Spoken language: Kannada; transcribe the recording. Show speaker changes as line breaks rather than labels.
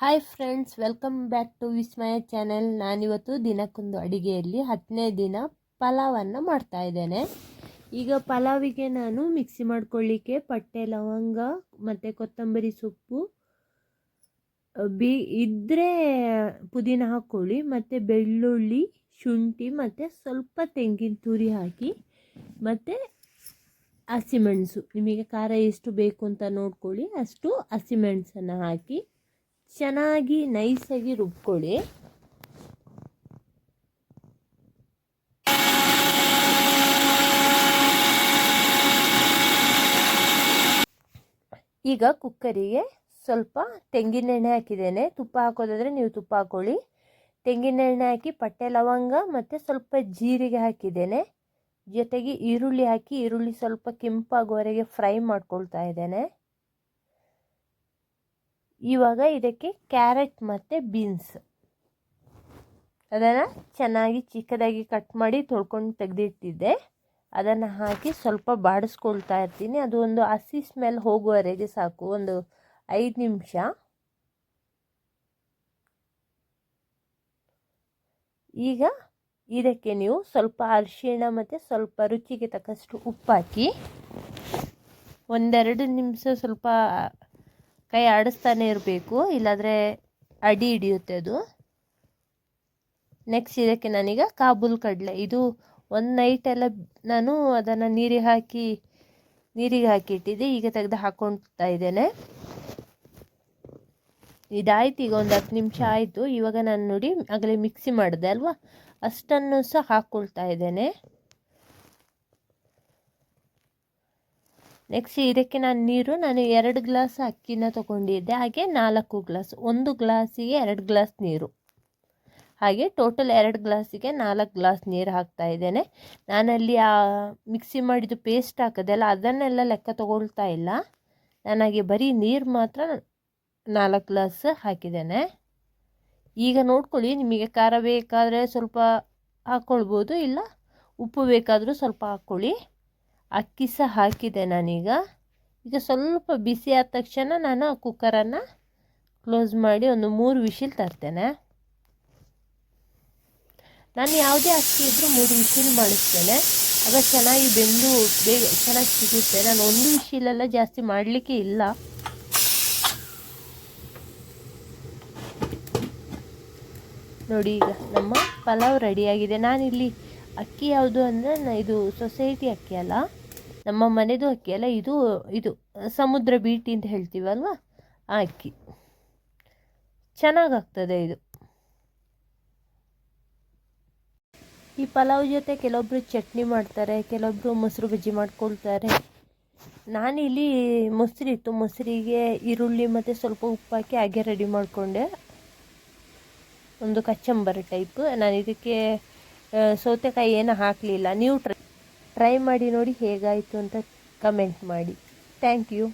Hi friends welcome back to Vismaya channel ನಾನಿವತ್ತು ದಿನಕ್ಕೊಂದು ಅಡಿಗೆಯಲ್ಲಿ ಹತ್ತನೇ ದಿನ ಪಲಾವನ್ನು ಮಾಡ್ತಾ ಇದ್ದೇನೆ. ಈಗ ಪಲಾವಿಗೆ ನಾನು ಮಿಕ್ಸಿ ಮಾಡ್ಕೊಳ್ಳಿಕ್ಕೆ ಪಟ್ಟೆ ಲವಂಗ, ಮತ್ತು ಕೊತ್ತಂಬರಿ ಸೊಪ್ಪು ಬಿ ಇದ್ದರೆ ಪುದೀನ ಹಾಕ್ಕೊಳ್ಳಿ, ಮತ್ತು ಬೆಳ್ಳುಳ್ಳಿ, ಶುಂಠಿ, ಮತ್ತು ಸ್ವಲ್ಪ ತೆಂಗಿನ ತುರಿ ಹಾಕಿ, ಮತ್ತು ಹಸಿಮೆಣಸು. ನಿಮಗೆ ಖಾರ ಎಷ್ಟು ಬೇಕು ಅಂತ ನೋಡ್ಕೊಳ್ಳಿ. ಅಷ್ಟು ಹಸಿಮೆಣಸನ್ನು ಹಾಕಿ ಚೆನ್ನಾಗಿ ನೈಸಾಗಿ ರುಬ್ಕೊಳ್ಳಿ. ಈಗ ಕುಕ್ಕರಿಗೆ ಸ್ವಲ್ಪ ತೆಂಗಿನೆಣ್ಣೆ ಹಾಕಿದ್ದೇನೆ. ತುಪ್ಪ ಹಾಕೋದಾದರೆ ನೀವು ತುಪ್ಪ ಹಾಕೊಳ್ಳಿ. ತೆಂಗಿನೆಣ್ಣೆ ಹಾಕಿ ಪಟ್ಟೆ ಲವಂಗ ಮತ್ತು ಸ್ವಲ್ಪ ಜೀರಿಗೆ ಹಾಕಿದ್ದೇನೆ. ಜೊತೆಗೆ ಈರುಳ್ಳಿ ಹಾಕಿ ಈರುಳ್ಳಿ ಸ್ವಲ್ಪ ಕೆಂಪಾಗುವವರೆಗೆ ಫ್ರೈ ಮಾಡ್ಕೊಳ್ತಾ ಇದ್ದೇನೆ. ಇವಾಗ ಇದಕ್ಕೆ ಕ್ಯಾರೆಟ್ ಮತ್ತು ಬೀನ್ಸ್. ಅದನ್ನು ಚೆನ್ನಾಗಿ ಚಿಕ್ಕದಾಗಿ ಕಟ್ ಮಾಡಿ ತೊಳ್ಕೊಂಡು ತೆಗೆದಿಟ್ಟಿದ್ದೆ. ಅದನ್ನು ಹಾಕಿ ಸ್ವಲ್ಪ ಬಾಡಿಸ್ಕೊಳ್ತಾ ಇರ್ತೀನಿ. ಅದು ಒಂದು ಹಸಿ ಸ್ಮೆಲ್ ಹೋಗುವವರೆಗೆ ಸಾಕು. ಒಂದು ಐದು ನಿಮಿಷ. ಈಗ ಇದಕ್ಕೆ ನೀವು ಸ್ವಲ್ಪ ಅರಿಶಿಣ ಮತ್ತು ಸ್ವಲ್ಪ ರುಚಿಗೆ ತಕ್ಕಷ್ಟು ಉಪ್ಪು ಹಾಕಿ ಒಂದೆರಡು ನಿಮಿಷ ಸ್ವಲ್ಪ ಕೈ ಆಡಿಸ್ತಾನೆ ಇರಬೇಕು, ಇಲ್ಲಾಂದರೆ ಅಡಿ ಹಿಡಿಯುತ್ತೆ ಅದು. ನೆಕ್ಸ್ಟ್ ಇದಕ್ಕೆ ನಾನೀಗ ಕಾಬೂಲ್ ಕಡಲೆ. ಇದು ಒಂದು ನೈಟ್ ಎಲ್ಲ ನಾನು ಅದನ್ನು ನೀರಿಗೆ ಹಾಕಿ, ನೀರಿಗೆ ಹಾಕಿಟ್ಟಿದ್ದೆ. ಈಗ ತೆಗೆದು ಹಾಕ್ಕೊಳ್ತಾ ಇದ್ದೇನೆ. ಇದಾಯ್ತು, ಈಗ ಒಂದು ಹತ್ತು ನಿಮಿಷ ಆಯಿತು. ಇವಾಗ ನಾನು ನೋಡಿ, ಆಗಲೇ ಮಿಕ್ಸಿ ಮಾಡಿದೆ ಅಲ್ವಾ? ಅಷ್ಟನ್ನು ಸಹ ಹಾಕ್ಕೊಳ್ತಾ ಇದ್ದೇನೆ. ನೆಕ್ಸ್ಟ್ ಇದಕ್ಕೆ ನಾನು ನೀರು, ನಾನು ಎರಡು ಗ್ಲಾಸ್ ಅಕ್ಕಿನ ತೊಗೊಂಡಿದ್ದೆ. ಹಾಗೆ ನಾಲ್ಕು ಗ್ಲಾಸ್, ಒಂದು ಗ್ಲಾಸಿಗೆ ಎರಡು ಗ್ಲಾಸ್ ನೀರು. ಹಾಗೆ ಟೋಟಲ್ ಎರಡು ಗ್ಲಾಸಿಗೆ ನಾಲ್ಕು ಗ್ಲಾಸ್ ನೀರು ಹಾಕ್ತಾ ಇದ್ದೇನೆ. ನಾನಲ್ಲಿ ಆ ಮಿಕ್ಸಿ ಮಾಡಿದ್ದು ಪೇಸ್ಟ್ ಹಾಕೋದಲ್ಲ, ಅದನ್ನೆಲ್ಲ ಲೆಕ್ಕ ತೊಗೊಳ್ತಾ ಇಲ್ಲ. ನನಗೆ ಬರೀ ನೀರು ಮಾತ್ರ ನಾಲ್ಕು ಗ್ಲಾಸ್ ಹಾಕಿದ್ದೇನೆ. ಈಗ ನೋಡ್ಕೊಳ್ಳಿ, ನಿಮಗೆ ಖಾರ ಬೇಕಾದರೆ ಸ್ವಲ್ಪ ಹಾಕ್ಕೊಳ್ಬೋದು ಇಲ್ಲ ಉಪ್ಪು ಬೇಕಾದರೂ ಸ್ವಲ್ಪ ಹಾಕ್ಕೊಳ್ಳಿ. ಅಕ್ಕಿ ಸಹ ಹಾಕಿದೆ ನಾನೀಗ. ಈಗ ಸ್ವಲ್ಪ ಬಿಸಿ ಆದ ತಕ್ಷಣ ನಾನು ಕುಕ್ಕರನ್ನು ಕ್ಲೋಸ್ ಮಾಡಿ ಒಂದು ಮೂರು ವಿಶಿಲ್ ತರ್ತೇನೆ. ನಾನು ಯಾವುದೇ ಅಕ್ಕಿ ಇದ್ದರೂ ಮೂರು ವಿಶಿಲ್ ಮಾಡಿಸ್ತೇನೆ. ಆಗ ಚೆನ್ನಾಗಿ ಬೆಂದು ಬೇಗ ಚೆನ್ನಾಗಿ ಸಿಗುತ್ತೆ. ನಾನು ಒಂದು ವಿಶಿಲೆಲ್ಲ ಜಾಸ್ತಿ ಮಾಡಲಿಕ್ಕೆ ಇಲ್ಲ. ನೋಡಿ ಈಗ ನಮ್ಮ ಪಲಾವ್ ರೆಡಿಯಾಗಿದೆ ನಾನಿಲ್ಲಿ ಅಕ್ಕಿ ಯಾವುದು ಅಂದರೆ ಇದು ಸೊಸೈಟಿ ಅಕ್ಕಿ ಅಲ್ಲ. ನಮ್ಮ ಮನೆದು ಅಕ್ಕಿ ಅಲ್ಲ, ಇದು ಇದು, ಸಮುದ್ರ ಬೀಟಿ ಅಂತ ಹೇಳ್ತೀವಲ್ವ ಆ ಅಕ್ಕಿ. ಚೆನ್ನಾಗಾಗ್ತದೆ ಇದು. ಈ ಪಲಾವ್ ಜೊತೆ ಕೆಲವೊಬ್ಬರು ಚಟ್ನಿ ಮಾಡ್ತಾರೆ ಕೆಲವೊಬ್ಬರು ಮೊಸರು ಬಜ್ಜಿ ಮಾಡ್ಕೊಳ್ತಾರೆ. ನಾನಿಲ್ಲಿ ಮೊಸರು ಇತ್ತು, ಮೊಸರಿಗೆ ಈರುಳ್ಳಿ ಮತ್ತು ಸ್ವಲ್ಪ ಉಪ್ಪು ಹಾಕಿ ಹಾಗೆ ರೆಡಿ ಮಾಡಿಕೊಂಡೆ. ಒಂದು ಕಚ್ಚಂಬರ ಟೈಪ್ ನಾನು ಇದಕ್ಕೆ ಸೌತೆಕಾಯಿ ಏನು ಹಾಕಲಿಲ್ಲ. ನೀವು ಟ್ರೈ ಟ್ರೈ ಮಾಡಿ ನೋಡಿ ಹೇಗಾಯಿತು ಅಂತ ಕಮೆಂಟ್ ಮಾಡಿ. Thank you